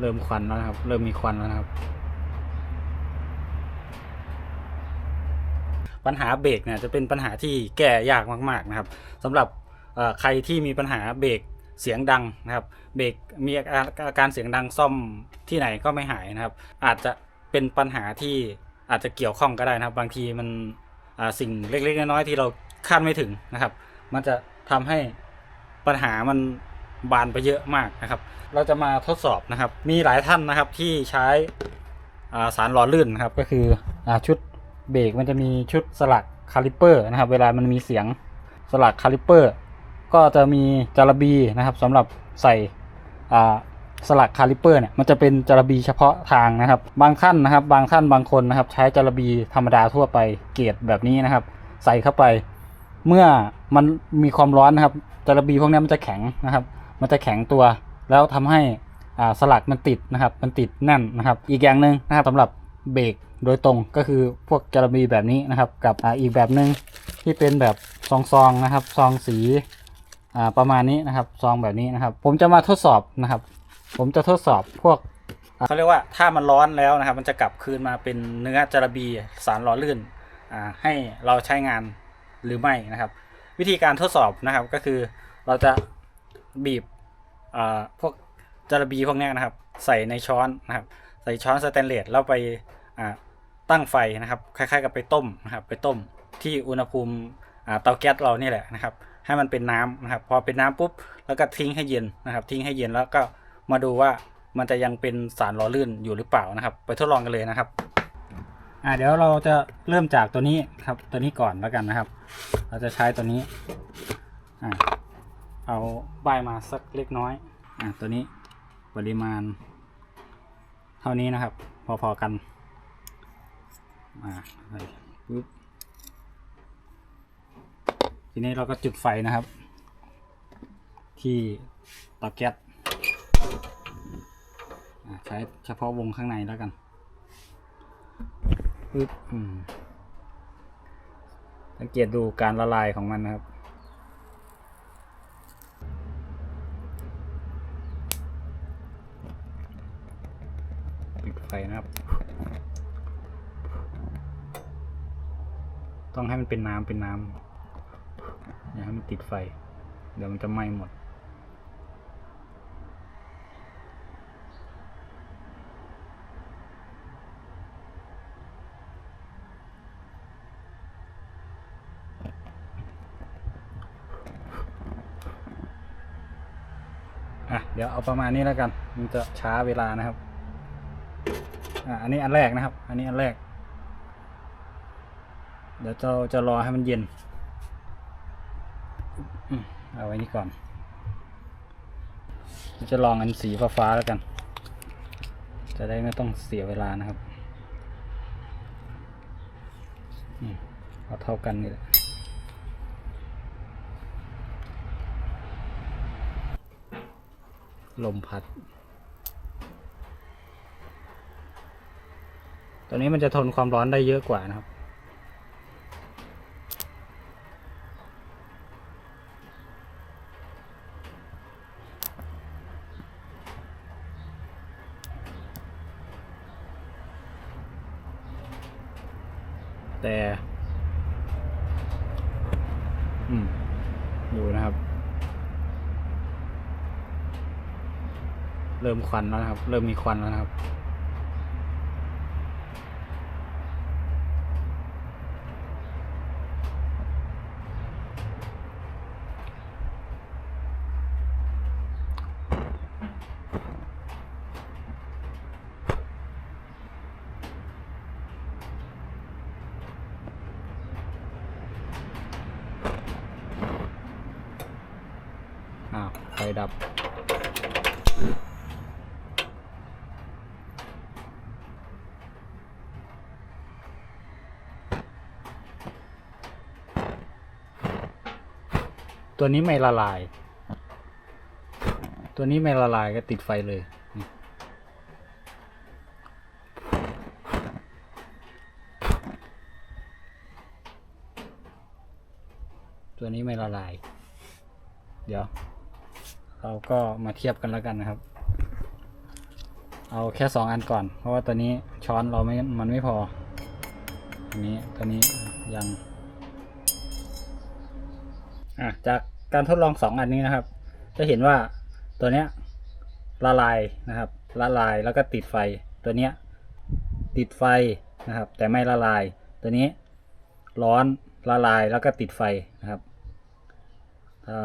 เริ่มควันแล้วนะครับ เริ่มมีควันแล้วนะครับ ปัญหาเบรกเนี่ยจะเป็นปัญหาที่แก้ยากมาก ๆนะครับสำหรับใครที่มีปัญหาเบรกเสียงดังนะครับ เบรกมีอาการเสียงดังซ่อมที่ไหนก็ไม่หายนะครับ อาจจะเป็นปัญหาที่อาจจะเกี่ยวข้องก็ได้นะครับ บางทีมันสิ่งเล็กๆน้อยๆที่เราคาดไม่ถึงนะครับ มันจะทำให้ปัญหามัน บานไปเยอะมากนะครับ เราจะมาทดสอบนะครับ มีหลายท่านนะครับที่ใช้าสารหล่อลื่นนะครับ ก็คืออชุดเบรกมันจะมีชุดสลักคาลิเปอร์นะครับ เวลามันมีเสียงสลักคาลิเปอร์ก็จะมีจารบีนะครับสำหรับใส่สลักคาลิเปอร์เนี่ยมันจะเป็นจารบีเฉพาะทางนะครับ บางท่านนะครับ บางท่านบางคนนะครับ ใช้จารบีธรรมดาทั่วไปเกรดแบบนี้นะครับ ใส่เข้าไป เมื่อมันมีความร้อนนะครับจารบีพวกนี้มันจะแข็งนะครับ มันจะแข็งตัว แล้วทำให้สลักมันติดนะครับ มันติดแน่นนะครับ อีกอย่างหนึ่งนะครับสำหรับเบรกโดยตรงก็คือพวกจารบีแบบนี้นะครับ กับออีกแบบหนึ่งที่เป็นแบบซองๆนะครับ ซองสีประมาณนี้นะครับ ซองแบบนี้นะครับ ผมจะมาทดสอบนะครับ ผมจะทดสอบพวกเขาเรียกว่าถ้ามันร้อนแล้วนะครับ มันจะกลับคืนมาเป็นเนื้อจาระบีสารหล่อลื่นอ่าให้เราใช้งานหรือไม่นะครับ วิธีการทดสอบนะครับก็คือเราจะ บีบพวกจาระบีพวกนี้นะครับ ใส่ในช้อนนะครับ ใส่ช้อนสแตนเลสแล้วไปตั้งไฟนะครับ คล้ายๆ กับไปต้มนะครับ ไปต้มที่อุณหภูมิเตาแก๊สเรานี่แหละนะครับ ให้มันเป็นน้ำนะครับ พอเป็นน้ำปุ๊บแล้วก็ทิ้งให้เย็นนะครับ ทิ้งให้เย็นแล้วก็มาดูว่ามันจะยังเป็นสารหล่อลื่นอยู่หรือเปล่านะครับ ไปทดลองกันเลยนะครับอ่าเดี๋ยวเราจะเริ่มจากตัวนี้ครับตัวนี้ก่อนแล้วกันนะครับ เราจะใช้ตัวนี้อ่า เอาป้ามาสักเล็กน้อยอ่าตัวนี้ปริมาณ เท่านี้นะครับ พอๆกันอ่าปปึ๊บทีนี้เราก็จุดไฟนะครับ ที่เตาแก๊สอ่าใช้เฉพาะวงข้างในแล้วกันปึ๊บอืมสังเกตดูการละลายของมันนะครับ ไฟนะครับ ต้องให้มันเป็นน้ำเป็นน้ำอย่าให้มันติดไฟ เดี๋ยวมันจะไหม้หมดอะเดี๋ยวเอาประมาณนี้แล้วกัน มันจะช้าเวลานะครับ อะอันนี้อันแรกนะครับ อันนี้อันแรก เดี๋ยวเราจะรอให้มันเย็นเอาไว้นี่ก่อน จะลองอันสีฟ้าๆแล้วกัน จะได้ไม่ต้องเสียเวลานะครับอืมเอาเท่ากันนี่แหละลมพัด ตัวนี้มันจะทนความร้อนได้เยอะกว่านะครับ แต่ อืม ดูนะครับ เริ่มควันแล้วนะครับ เริ่มมีควันแล้วนะครับ ดับ ตัวนี้ไม่ละลาย ตัวนี้ไม่ละลายก็ติดไฟเลยตัวนี้ไม่ละลาย เดี๋ยว เราก็มาเทียบกันแล้วกันนะครับ เอาแค่สองอันก่อน เพราะว่าตัวนี้ช้อนเราไม่มันไม่พอ อันนี้ตัวนี้ยังอะจากการทดลองสองอันนี้นะครับ จะเห็นว่าตัวเนี้ยละลายนะครับละลายแล้วก็ติดไฟตัวเนี้ยติดไฟนะครับ แต่ไม่ละลาย ตัวนี้ร้อนละลายแล้วก็ติดไฟนะครับถ้า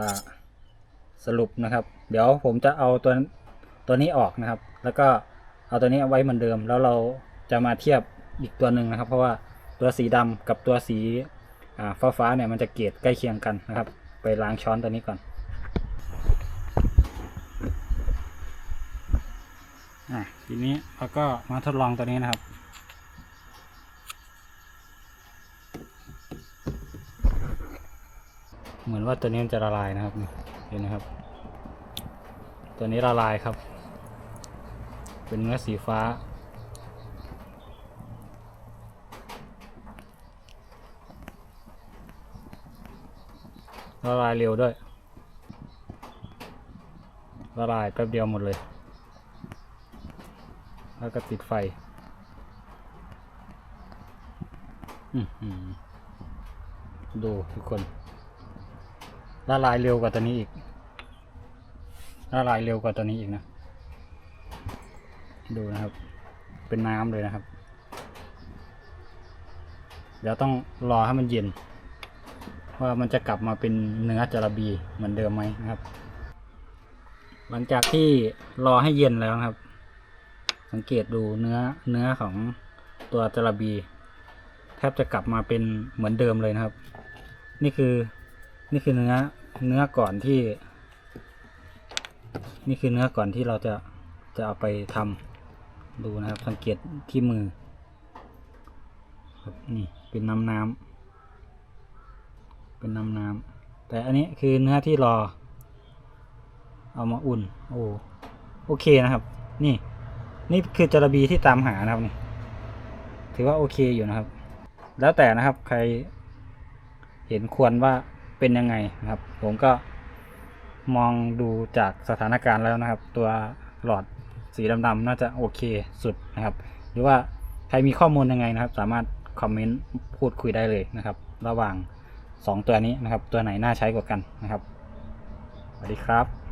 สรุปนะครับ เดี๋ยวผมจะเอาตัวตัวนี้ออกนะครับ แล้วก็เอาตัวนี้เอาไว้เหมือนเดิม แล้วเราจะมาเทียบอีกตัวหนึ่งนะครับ เพราะว่าตัวสีดำกับตัวสีฟ้าฟ้าเนี่ยมันจะเกรดใกล้เคียงกันนะครับ ไปล้างช้อนตัวนี้ก่อนอะทีนี้เราก็มาทดลองตัวนี้นะครับเหมือนว่าตัวนี้มันจะละลายนะครับนี่ เห็นนะครับ ตัวนี้ละลายครับ เป็นเนื้อสีฟ้า ละลายเร็วด้วย ละลายแป๊บเดียวหมดเลย แล้วก็ติดไฟ ดูทุกคน ละลายเร็วกว่าตัวนี้อีกละลายเร็วกว่าตัวนี้อีกนะ ดูนะครับ เป็นน้ำเลยนะครับ เดี๋ยวต้องรอให้มันเย็น ว่ามันจะกลับมาเป็นเนื้อจระบีเหมือนเดิมไหมนะครับ หลังจากที่รอให้เย็นแล้วครับ สังเกตดูเนื้อเนื้อของตัวจระบี แทบจะกลับมาเป็นเหมือนเดิมเลยนะครับ นี่คือ นี่คือเนื้อเนื้อก่อนที่ นี่คือเนื้อก่อนที่เราจะจะเอาไปทำดูนะครับ สังเกตที่มือครับนี่เป็นน้ำน้ำเป็นน้ำน้ำแต่อันนี้คือเนื้อที่รอ เอามาอุ่น โอ้โอเคนะครับ นี่ นี่คือจระบีที่ตามหานะครับนี่ถือว่าโอเคอยู่นะครับ แล้วแต่นะครับใครเห็นควรว่า เป็นยังไงนะครับ ผมก็มองดูจากสถานการณ์แล้วนะครับ ตัวหลอดสีดำๆน่าจะโอเคสุดนะครับ หรือว่าใครมีข้อมูลยังไงนะครับ สามารถคอมเมนต์พูดคุยได้เลยนะครับ ระหว่างสองตัวนี้นะครับ ตัวไหนน่าใช้กว่ากันนะครับสวัสดีครับ